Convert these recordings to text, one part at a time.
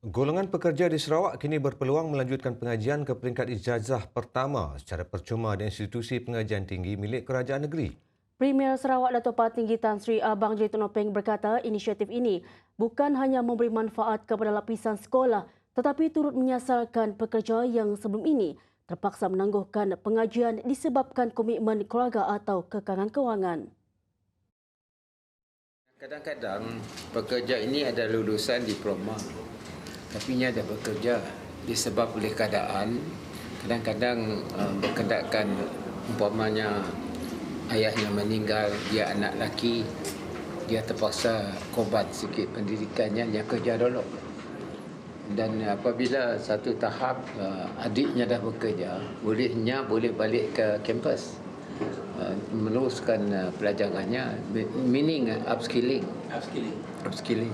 Golongan pekerja di Sarawak kini berpeluang melanjutkan pengajian ke peringkat ijazah pertama secara percuma di institusi pengajian tinggi milik kerajaan negeri. Premier Sarawak Dato' Tinggi Tan Sri Abang Jaitun Openg berkata inisiatif ini bukan hanya memberi manfaat kepada lapisan sekolah tetapi turut menyasarkan pekerja yang sebelum ini terpaksa menangguhkan pengajian disebabkan komitmen keluarga atau kekangan kewangan. Kadang-kadang pekerja ini ada lulusan diploma tapi ia ada bekerja disebab oleh keadaan kadang-kadang uh, berkendakan umpamanya ayahnya meninggal dia anak laki dia terpaksa korban sikit pendidikannya dia kerja dulu. Dan apabila satu tahap uh, adiknya dah bekerja bolehnya boleh balik ke kampus meneruskan uh, pelajarannya meaning uh, upskilling upskilling upskilling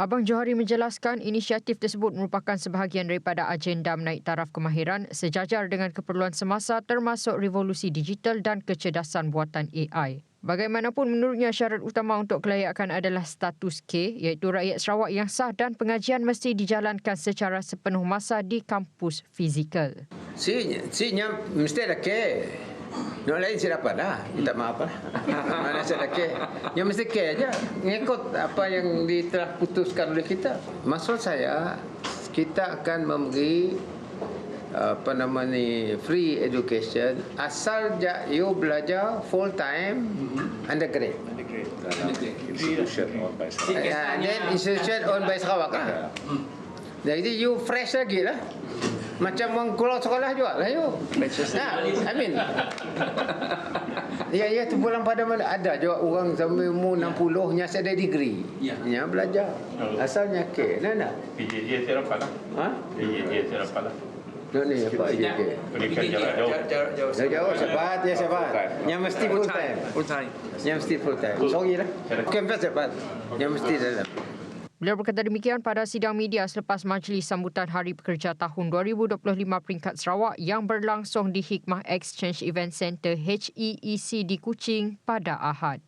Abang Johari menjelaskan inisiatif tersebut merupakan sebahagian daripada agenda menaik taraf kemahiran sejajar dengan keperluan semasa termasuk revolusi digital dan kecerdasan buatan AI. Bagaimanapun menurutnya syarat utama untuk kelayakan adalah status K iaitu rakyat Sarawak yang sah dan pengajian mesti dijalankan secara sepenuh masa di kampus fizikal. Si, si mesti ada K. Yang lain saya dapat lah. Tak maaf lah. Mana saya dah care. Yang mesti care aja. Mengikut apa yang telah putuskan oleh kita. Maksud saya, kita akan memberi apa nama ni free education asal you belajar full time undergrad. Undergrad. Institution owned by Sarawak. Yeah, then institution owned by Sarawak lah. Jadi you fresh lagi lah. Macam orang keluar sekolah juga lah you. Nah, I mean. ya, ya tu pulang pada mana. Ada juga orang sampai umur 60 yang ada degree. Ya. Yang belajar. Asalnya ke. Nah, nah. PJJ saya dapat lah. Ha? PJJ saya dapat lah. No, ni apa PJJ? Pendidikan jarak jauh. Jarak jauh. Jarak jauh. Cepat ya cepat. Yang mesti full time. Full time. Yang mesti full time. Sorry lah. Campus cepat. Yang mesti dalam. Beliau berkata demikian pada sidang media selepas majlis sambutan Hari Pekerja tahun 2025 peringkat Sarawak yang berlangsung di Hikmah Exchange Event Centre HEEC di Kuching pada Ahad.